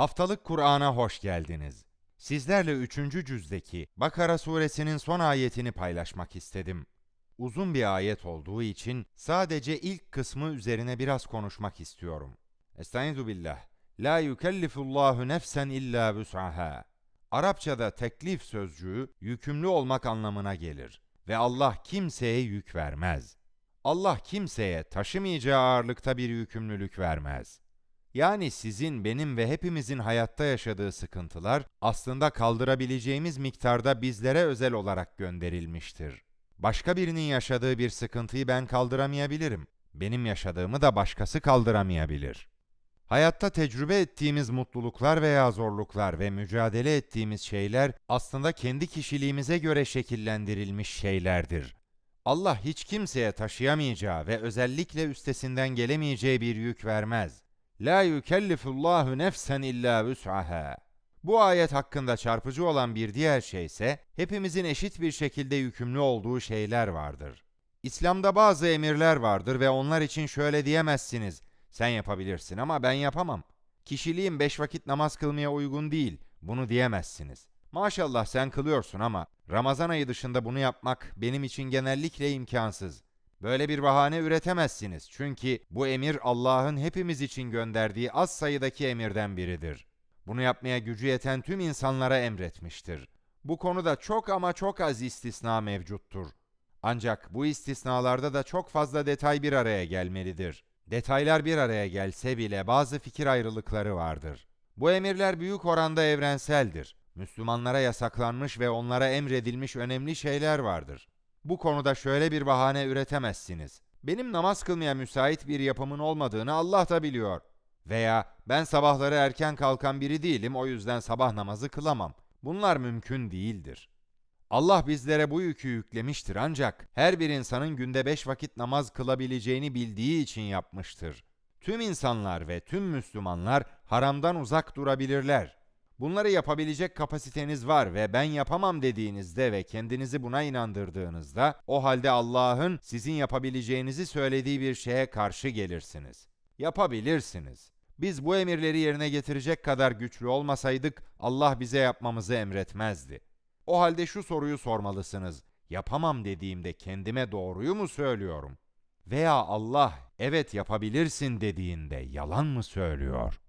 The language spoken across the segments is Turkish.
Haftalık Kur'an'a hoş geldiniz. Sizlerle 3. cüzdeki Bakara suresinin son ayetini paylaşmak istedim. Uzun bir ayet olduğu için sadece ilk kısmı üzerine biraz konuşmak istiyorum. Estaizu billah. La yukellifullahu nefsen illa vus'aha. Arapçada teklif sözcüğü yükümlü olmak anlamına gelir ve Allah kimseye yük vermez. Allah kimseye taşımayacağı ağırlıkta bir yükümlülük vermez. Yani sizin, benim ve hepimizin hayatta yaşadığı sıkıntılar aslında kaldırabileceğimiz miktarda bizlere özel olarak gönderilmiştir. Başka birinin yaşadığı bir sıkıntıyı ben kaldıramayabilirim. Benim yaşadığımı da başkası kaldıramayabilir. Hayatta tecrübe ettiğimiz mutluluklar veya zorluklar ve mücadele ettiğimiz şeyler aslında kendi kişiliğimize göre şekillendirilmiş şeylerdir. Allah hiç kimseye taşıyamayacağı ve özellikle üstesinden gelemeyeceği bir yük vermez. La yukellifullahu nefsen illa vus'aha. Bu ayet hakkında çarpıcı olan bir diğer şey ise hepimizin eşit bir şekilde yükümlü olduğu şeyler vardır. İslam'da bazı emirler vardır ve onlar için şöyle diyemezsiniz. Sen yapabilirsin ama ben yapamam. Kişiliğim beş vakit namaz kılmaya uygun değil. Bunu diyemezsiniz. Maşallah sen kılıyorsun ama Ramazan ayı dışında bunu yapmak benim için genellikle imkansız. Böyle bir bahane üretemezsiniz çünkü bu emir Allah'ın hepimiz için gönderdiği az sayıdaki emirden biridir. Bunu yapmaya gücü yeten tüm insanlara emretmiştir. Bu konuda çok ama çok az istisna mevcuttur. Ancak bu istisnalarda da çok fazla detay bir araya gelmelidir. Detaylar bir araya gelse bile bazı fikir ayrılıkları vardır. Bu emirler büyük oranda evrenseldir. Müslümanlara yasaklanmış ve onlara emredilmiş önemli şeyler vardır. Bu konuda şöyle bir bahane üretemezsiniz. Benim namaz kılmaya müsait bir yapımın olmadığını Allah da biliyor. Veya ben sabahları erken kalkan biri değilim o yüzden sabah namazı kılamam. Bunlar mümkün değildir. Allah bizlere bu yükü yüklemiştir ancak her bir insanın günde beş vakit namaz kılabileceğini bildiği için yapmıştır. Tüm insanlar ve tüm Müslümanlar haramdan uzak durabilirler. Bunları yapabilecek kapasiteniz var ve ben yapamam dediğinizde ve kendinizi buna inandırdığınızda o halde Allah'ın sizin yapabileceğinizi söylediği bir şeye karşı gelirsiniz. Yapabilirsiniz. Biz bu emirleri yerine getirecek kadar güçlü olmasaydık Allah bize yapmamızı emretmezdi. O halde şu soruyu sormalısınız. Yapamam dediğimde kendime doğruyu mu söylüyorum? Veya Allah evet yapabilirsin dediğinde yalan mı söylüyor?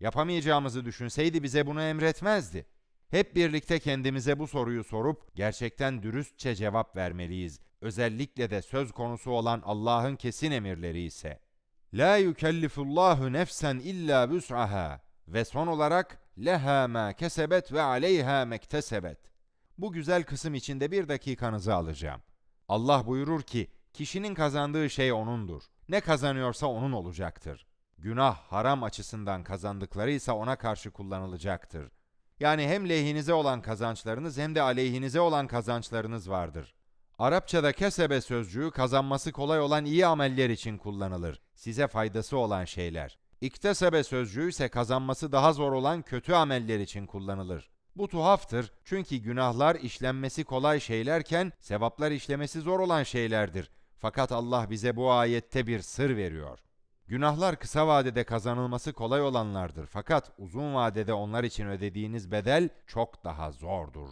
Yapamayacağımızı düşünseydi bize bunu emretmezdi. Hep birlikte kendimize bu soruyu sorup gerçekten dürüstçe cevap vermeliyiz. Özellikle de söz konusu olan Allah'ın kesin emirleri ise. La yukellifullahu nefsen illa vus'aha ve son olarak leha ma kesebet ve aleyha mektesebet. Bu güzel kısım içinde bir dakikanızı alacağım. Allah buyurur ki, kişinin kazandığı şey onundur. Ne kazanıyorsa onun olacaktır. Günah, haram açısından kazandıkları ise ona karşı kullanılacaktır. Yani hem lehinize olan kazançlarınız hem de aleyhinize olan kazançlarınız vardır. Arapçada kesebe sözcüğü kazanması kolay olan iyi ameller için kullanılır. Size faydası olan şeyler. İktesebe sözcüğü ise kazanması daha zor olan kötü ameller için kullanılır. Bu tuhaftır çünkü günahlar işlenmesi kolay şeylerken sevaplar işlemesi zor olan şeylerdir. Fakat Allah bize bu ayette bir sır veriyor. Günahlar kısa vadede kazanılması kolay olanlardır fakat uzun vadede onlar için ödediğiniz bedel çok daha zordur.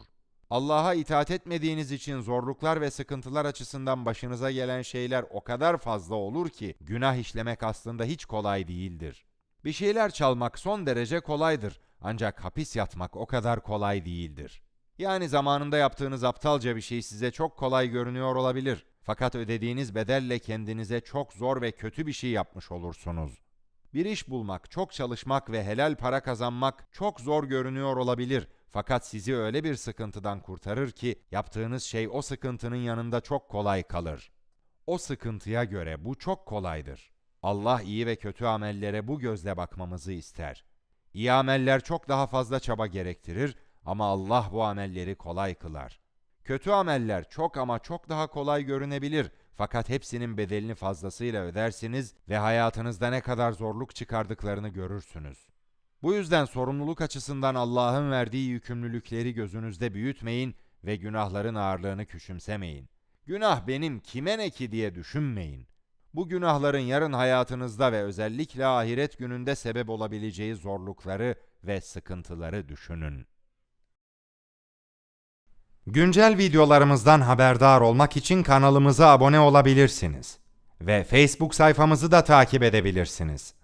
Allah'a itaat etmediğiniz için zorluklar ve sıkıntılar açısından başınıza gelen şeyler o kadar fazla olur ki günah işlemek aslında hiç kolay değildir. Bir şeyler çalmak son derece kolaydır ancak hapis yatmak o kadar kolay değildir. Yani zamanında yaptığınız aptalca bir şey size çok kolay görünüyor olabilir. Fakat ödediğiniz bedelle kendinize çok zor ve kötü bir şey yapmış olursunuz. Bir iş bulmak, çok çalışmak ve helal para kazanmak çok zor görünüyor olabilir. Fakat sizi öyle bir sıkıntıdan kurtarır ki yaptığınız şey o sıkıntının yanında çok kolay kalır. O sıkıntıya göre bu çok kolaydır. Allah iyi ve kötü amellere bu gözle bakmamızı ister. İyi ameller çok daha fazla çaba gerektirir ama Allah bu amelleri kolay kılar. Kötü ameller çok ama çok daha kolay görünebilir fakat hepsinin bedelini fazlasıyla ödersiniz ve hayatınızda ne kadar zorluk çıkardıklarını görürsünüz. Bu yüzden sorumluluk açısından Allah'ın verdiği yükümlülükleri gözünüzde büyütmeyin ve günahların ağırlığını küçümsemeyin. Günah benim kime ne ki diye düşünmeyin. Bu günahların yarın hayatınızda ve özellikle ahiret gününde sebep olabileceği zorlukları ve sıkıntıları düşünün. Güncel videolarımızdan haberdar olmak için kanalımıza abone olabilirsiniz ve Facebook sayfamızı da takip edebilirsiniz.